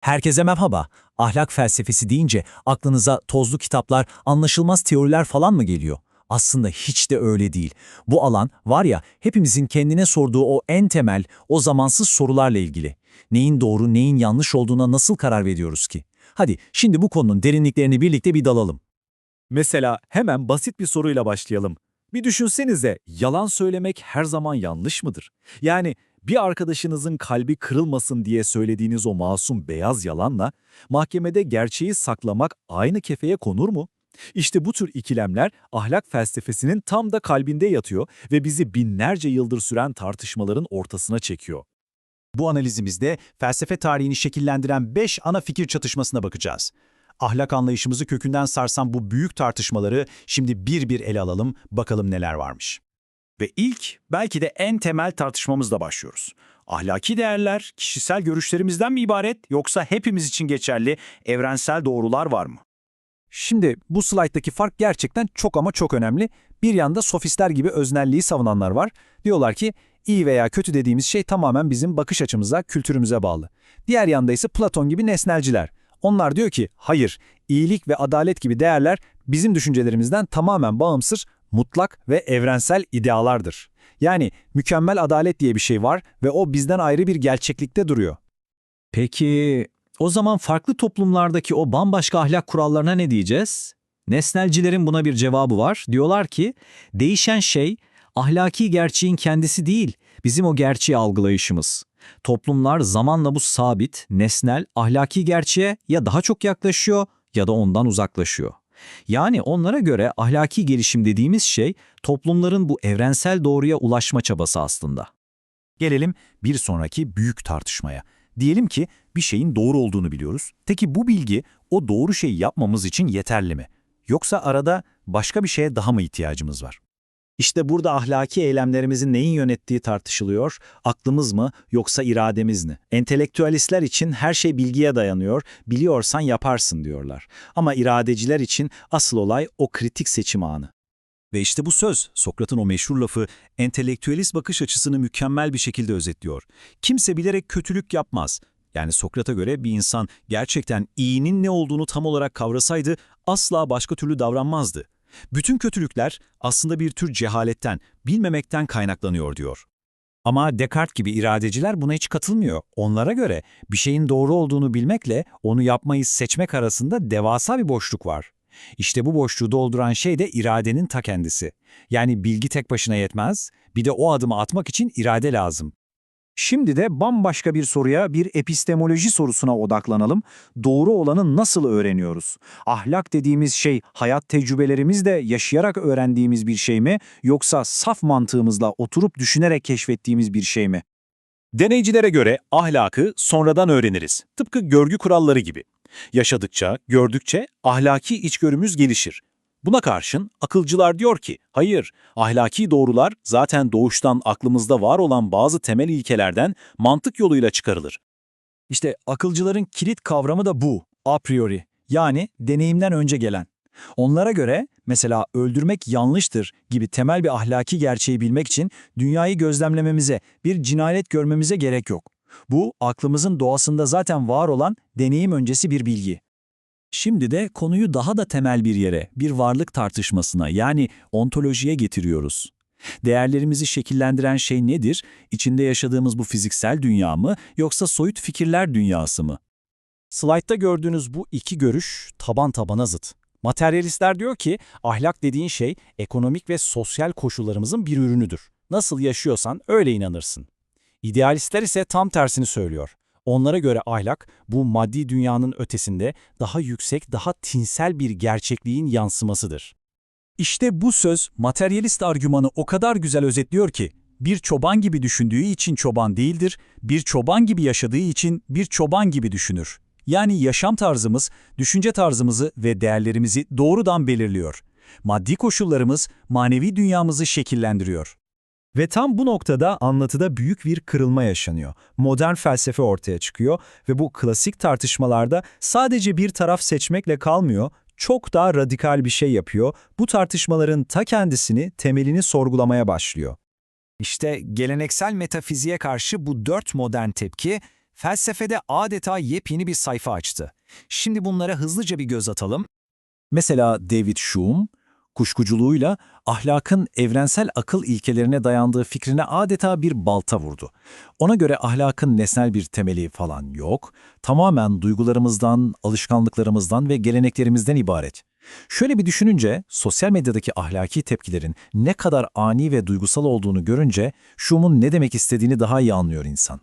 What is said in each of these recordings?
Herkese merhaba. Ahlak felsefesi deyince aklınıza tozlu kitaplar, anlaşılmaz teoriler falan mı geliyor? Aslında hiç de öyle değil. Bu alan var ya hepimizin kendine sorduğu o en temel, o zamansız sorularla ilgili. Neyin doğru, neyin yanlış olduğuna nasıl karar veriyoruz ki? Hadi şimdi bu konunun derinliklerini birlikte bir dalalım. Mesela hemen basit bir soruyla başlayalım. Bir düşünsenize, yalan söylemek her zaman yanlış mıdır? Yani bir arkadaşınızın kalbi kırılmasın diye söylediğiniz o masum beyaz yalanla mahkemede gerçeği saklamak aynı kefeye konur mu? İşte bu tür ikilemler ahlak felsefesinin tam da kalbinde yatıyor ve bizi binlerce yıldır süren tartışmaların ortasına çekiyor. Bu analizimizde felsefe tarihini şekillendiren 5 ana fikir çatışmasına bakacağız. Ahlak anlayışımızı kökünden sarsan bu büyük tartışmaları şimdi bir bir ele alalım, bakalım neler varmış. Ve ilk, belki de en temel tartışmamızla başlıyoruz. Ahlaki değerler kişisel görüşlerimizden mi ibaret yoksa hepimiz için geçerli evrensel doğrular var mı? Şimdi bu slayttaki fark gerçekten çok ama çok önemli. Bir yanda sofistler gibi öznelliği savunanlar var. Diyorlar ki iyi veya kötü dediğimiz şey tamamen bizim bakış açımıza, kültürümüze bağlı. Diğer yanda ise Platon gibi nesnelciler. Onlar diyor ki hayır, iyilik ve adalet gibi değerler bizim düşüncelerimizden tamamen bağımsız, mutlak ve evrensel idealardır. Yani mükemmel adalet diye bir şey var ve o bizden ayrı bir gerçeklikte duruyor. Peki o zaman farklı toplumlardaki o bambaşka ahlak kurallarına ne diyeceğiz? Nesnelcilerin buna bir cevabı var. Diyorlar ki değişen şey ahlaki gerçeğin kendisi değil, bizim o gerçeği algılayışımız. Toplumlar zamanla bu sabit, nesnel, ahlaki gerçeğe ya daha çok yaklaşıyor ya da ondan uzaklaşıyor. Yani onlara göre ahlaki gelişim dediğimiz şey toplumların bu evrensel doğruya ulaşma çabası aslında. Gelelim bir sonraki büyük tartışmaya. Diyelim ki bir şeyin doğru olduğunu biliyoruz. Peki bu bilgi o doğru şeyi yapmamız için yeterli mi? Yoksa arada başka bir şeye daha mı ihtiyacımız var? İşte burada ahlaki eylemlerimizin neyin yönettiği tartışılıyor. Aklımız mı yoksa irademiz mi? Entelektüalistler için her şey bilgiye dayanıyor, biliyorsan yaparsın diyorlar. Ama iradeciler için asıl olay o kritik seçim anı. Ve işte bu söz, Sokrat'ın o meşhur lafı, entelektüelist bakış açısını mükemmel bir şekilde özetliyor. Kimse bilerek kötülük yapmaz. Yani Sokrat'a göre bir insan gerçekten iyinin ne olduğunu tam olarak kavrasaydı asla başka türlü davranmazdı. Bütün kötülükler aslında bir tür cehaletten, bilmemekten kaynaklanıyor diyor. Ama Descartes gibi iradeciler buna hiç katılmıyor. Onlara göre bir şeyin doğru olduğunu bilmekle onu yapmayı seçmek arasında devasa bir boşluk var. İşte bu boşluğu dolduran şey de iradenin ta kendisi. Yani bilgi tek başına yetmez, bir de o adımı atmak için irade lazım. Şimdi de bambaşka bir soruya, bir epistemoloji sorusuna odaklanalım. Doğru olanı nasıl öğreniyoruz? Ahlak dediğimiz şey hayat tecrübelerimizle yaşayarak öğrendiğimiz bir şey mi yoksa saf mantığımızla oturup düşünerek keşfettiğimiz bir şey mi? Deneycilere göre ahlakı sonradan öğreniriz. Tıpkı görgü kuralları gibi. Yaşadıkça, gördükçe ahlaki içgörümüz gelişir. Buna karşın akılcılar diyor ki, hayır, ahlaki doğrular zaten doğuştan aklımızda var olan bazı temel ilkelerden mantık yoluyla çıkarılır. İşte akılcıların kilit kavramı da bu, a priori. Yani deneyimden önce gelen. Onlara göre mesela öldürmek yanlıştır gibi temel bir ahlaki gerçeği bilmek için dünyayı gözlemlememize, bir cinayet görmemize gerek yok. Bu aklımızın doğasında zaten var olan deneyim öncesi bir bilgi. Şimdi de konuyu daha da temel bir yere, bir varlık tartışmasına yani ontolojiye getiriyoruz. Değerlerimizi şekillendiren şey nedir? İçinde yaşadığımız bu fiziksel dünya mı yoksa soyut fikirler dünyası mı? Slaytta gördüğünüz bu iki görüş taban tabana zıt. Materyalistler diyor ki ahlak dediğin şey ekonomik ve sosyal koşullarımızın bir ürünüdür. Nasıl yaşıyorsan öyle inanırsın. İdealistler ise tam tersini söylüyor. Onlara göre ahlak bu maddi dünyanın ötesinde daha yüksek, daha tinsel bir gerçekliğin yansımasıdır. İşte bu söz materyalist argümanı o kadar güzel özetliyor ki, bir çoban gibi düşündüğü için çoban değildir, bir çoban gibi yaşadığı için bir çoban gibi düşünür. Yani yaşam tarzımız, düşünce tarzımızı ve değerlerimizi doğrudan belirliyor. Maddi koşullarımız manevi dünyamızı şekillendiriyor. Ve tam bu noktada anlatıda büyük bir kırılma yaşanıyor. Modern felsefe ortaya çıkıyor ve bu klasik tartışmalarda sadece bir taraf seçmekle kalmıyor, çok daha radikal bir şey yapıyor. Bu tartışmaların ta kendisini, temelini sorgulamaya başlıyor. İşte geleneksel metafiziğe karşı bu dört modern tepki, felsefede adeta yepyeni bir sayfa açtı. Şimdi bunlara hızlıca bir göz atalım. Mesela David Hume, kuşkuculuğuyla ahlakın evrensel akıl ilkelerine dayandığı fikrine adeta bir balta vurdu. Ona göre ahlakın nesnel bir temeli falan yok, tamamen duygularımızdan, alışkanlıklarımızdan ve geleneklerimizden ibaret. Şöyle bir düşününce, sosyal medyadaki ahlaki tepkilerin ne kadar ani ve duygusal olduğunu görünce, Hume'un ne demek istediğini daha iyi anlıyor insan.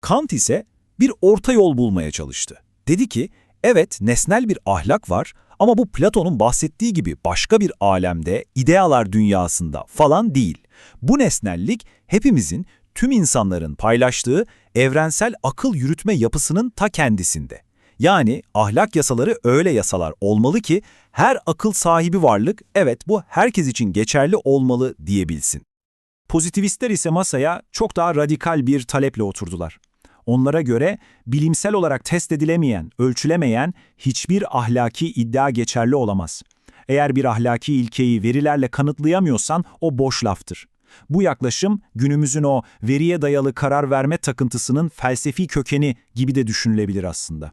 Kant ise bir orta yol bulmaya çalıştı. Dedi ki, evet nesnel bir ahlak var ama bu Platon'un bahsettiği gibi başka bir alemde, idealar dünyasında falan değil. Bu nesnellik hepimizin, tüm insanların paylaştığı evrensel akıl yürütme yapısının ta kendisinde. Yani ahlak yasaları öyle yasalar olmalı ki her akıl sahibi varlık evet bu herkes için geçerli olmalı diyebilsin. Pozitivistler ise masaya çok daha radikal bir taleple oturdular. Onlara göre bilimsel olarak test edilemeyen, ölçülemeyen hiçbir ahlaki iddia geçerli olamaz. Eğer bir ahlaki ilkeyi verilerle kanıtlayamıyorsan o boş laftır. Bu yaklaşım günümüzün o veriye dayalı karar verme takıntısının felsefi kökeni gibi de düşünülebilir aslında.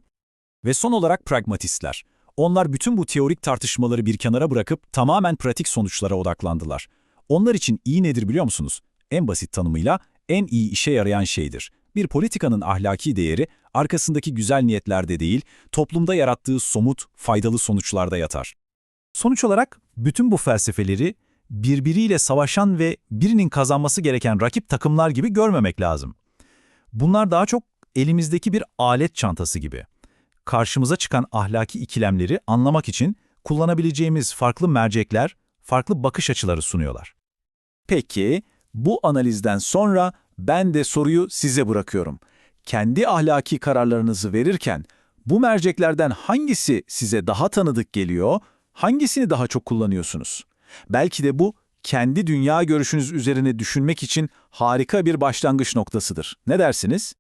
Ve son olarak pragmatistler. Onlar bütün bu teorik tartışmaları bir kenara bırakıp tamamen pratik sonuçlara odaklandılar. Onlar için iyi nedir biliyor musunuz? En basit tanımıyla en iyi işe yarayan şeydir. Bir politikanın ahlaki değeri arkasındaki güzel niyetlerde değil, toplumda yarattığı somut, faydalı sonuçlarda yatar. Sonuç olarak bütün bu felsefeleri birbiriyle savaşan ve birinin kazanması gereken rakip takımlar gibi görmemek lazım. Bunlar daha çok elimizdeki bir alet çantası gibi. Karşımıza çıkan ahlaki ikilemleri anlamak için kullanabileceğimiz farklı mercekler, farklı bakış açıları sunuyorlar. Peki, bu analizden sonra ben de soruyu size bırakıyorum. Kendi ahlaki kararlarınızı verirken bu merceklerden hangisi size daha tanıdık geliyor, hangisini daha çok kullanıyorsunuz? Belki de bu kendi dünya görüşünüz üzerine düşünmek için harika bir başlangıç noktasıdır. Ne dersiniz?